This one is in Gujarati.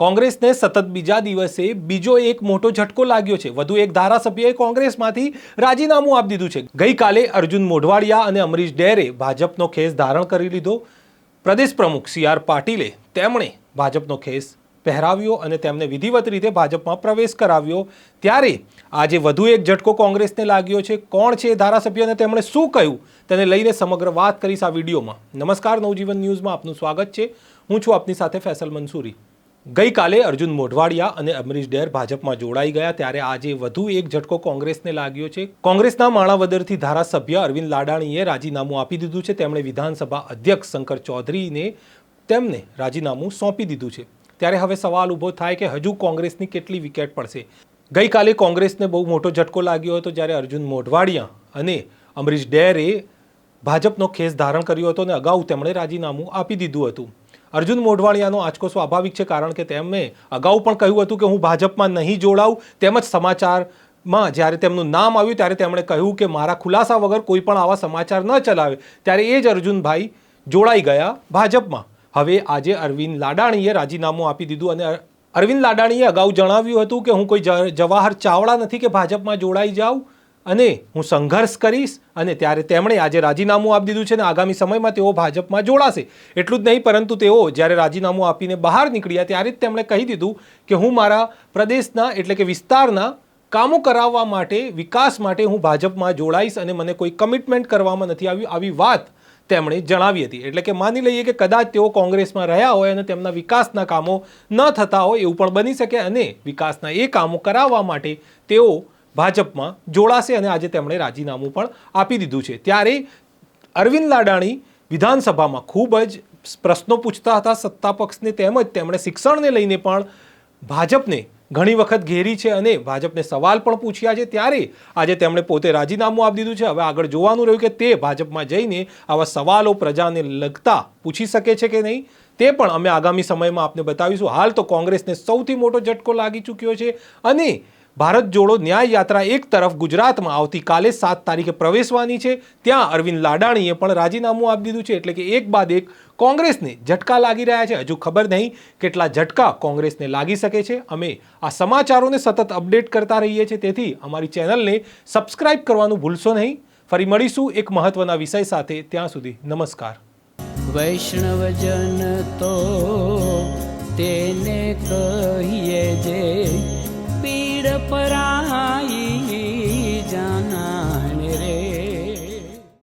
કોંગ્રેસને સતત બીજા દિવસે બીજો એક મોટો ઝટકો લાગ્યો છે. વધુ એક ધારાસભ્યએ કોંગ્રેસમાંથી રાજીનામું આપી દીધું છે. ગઈકાલે અર્જુન મોઢવાડિયા અને અમરીશ ડેરે ભાજપનો ખેસ ધારણ કરી લીધો. પ્રદેશ પ્રમુખ સી આર પાટીલે તેમણે ભાજપનો ખેસ પહેરાવ્યો અને તેમને વિધિવત રીતે ભાજપમાં પ્રવેશ કરાવ્યો. ત્યારે આજે વધુ એક ઝટકો કોંગ્રેસને લાગ્યો છે. કોણ છે એ ધારાસભ્ય અને તેમણે શું કહ્યું તેને લઈને સમગ્ર વાત કરીશ આ વિડીયોમાં. નમસ્કાર, નવજીવન ન્યૂઝમાં આપનું સ્વાગત છે. હું છું આપની સાથે ફેસલ મંસૂરી. ગઈકાલે અર્જુન મોઢવાડિયા અને અમરીશ ડેર ભાજપમાં જોડાઈ ગયા ત્યારે આજે વધુ એક ઝટકો કોંગ્રેસને લાગ્યો છે. કોંગ્રેસના માણાવદરથી ધારાસભ્ય અરવિંદ લાડાણીએ રાજીનામું આપી દીધું છે. તેમણે વિધાનસભા અધ્યક્ષ શંકર ચૌધરીને તેમને રાજીનામું સોંપી દીધું છે. ત્યારે હવે સવાલ ઊભો થાય કે હજુ કોંગ્રેસની કેટલી વિકેટ પડશે? ગઈકાલે કોંગ્રેસને બહુ મોટો ઝટકો લાગ્યો હતો જ્યારે અર્જુન મોઢવાડિયા અને અમરીશ ડેરે ભાજપનો ખેસ ધારણ કર્યો હતો અને અગાઉ તેમણે રાજીનામું આપી દીધું હતું. અર્જુન મોઢવાણિયાનો આંચકો સ્વાભાવિક છે, કારણ કે તેમણે અગાઉ પણ કહ્યું હતું કે હું ભાજપમાં નહીં જોડાઉં. તેમજ સમાચારમાં જ્યારે તેમનું નામ આવ્યું, ત્યારે તેમણે કહ્યું કે મારા ખુલાસા વગર કોઈ પણ આવા સમાચાર ન ચલાવે. ત્યારે એ જ અર્જુનભાઈ જોડાઈ ગયા ભાજપમાં. હવે આજે અરવિંદ લાડાણીએ રાજીનામું આપી દીધું અને અરવિંદ લાડાણીએ અગાઉ જણાવ્યું હતું કે હું કોઈ જવાહર ચાવડા નથી કે ભાજપમાં જોડાઈ જાઉં. અને હું સંઘર્ષ કરીશ અને ત્યારે તેમણે આજે રાજીનામું આપી દીધું છે અને આગામી સમયમાં તેઓ ભાજપમાં જોડાશે. એટલું જ નહીં, પરંતુ તેઓ જ્યારે રાજીનામું આપીને બહાર નીકળ્યા ત્યારે જ તેમણે કહી દીધું કે હું મારા પ્રદેશના એટલે કે વિસ્તારના કામો કરાવવા માટે, વિકાસ માટે હું ભાજપમાં જોડાઈશ અને મને કોઈ કમિટમેન્ટ કરવામાં નથી આવ્યું આવી વાત તેમણે જણાવી હતી. એટલે કે માની લઈએ કે કદાચ તેઓ કોંગ્રેસમાં રહ્યા હોય અને તેમના વિકાસના કામો ન થતા હોય એવું પણ બની શકે અને વિકાસના એ કામો કરાવવા માટે તેઓ ભાજપમાં જોડાશે અને આજે તેમણે રાજીનામું પણ આપી દીધું છે. ત્યારે અરવિંદ લાડાણી વિધાનસભામાં ખૂબ જ પ્રશ્નો પૂછતા હતા સત્તા પક્ષને તેમજ તેમણે શિક્ષણને લઈને પણ ભાજપને ઘણી વખત ઘેરી છે અને ભાજપને સવાલ પણ પૂછ્યા છે. ત્યારે આજે તેમણે પોતે રાજીનામું આપી દીધું છે. હવે આગળ જોવાનું રહ્યું કે તે ભાજપમાં જઈને આવા સવાલો પ્રજાને લગતા પૂછી શકે છે કે નહીં, તે પણ અમે આગામી સમયમાં આપને બતાવીશું. હાલ તો કોંગ્રેસને સૌથી મોટો ઝટકો લાગી ચૂક્યો છે અને ભારત જોડો ન્યાય યાત્રા એક તરફ ગુજરાતમાં આવતીકાલે સાત તારીખે પ્રવેશવાની છે, ત્યાં અરવિંદ લાડાણીએ પણ રાજીનામું આપી દીધું છે, એટલે કે એક બાદ એક કોંગ્રેસને ઝટકા લાગી રહ્યા છે. હજુ ખબર નહીં કેટલા ઝટકા કોંગ્રેસને લાગી શકે છે. અમે આ સમાચારોને સતત અપડેટ કરતા રહીએ છીએ, તેથી અમારી ચેનલને સબસ્ક્રાઇબ કરવાનું ભૂલશો નહીં. ફરી મળીશું એક મહત્વના વિષય સાથે. ત્યાં સુધી નમસ્કાર. વૈષ્ણવજન તો તેને કહીએ જે પીડ પરાઈ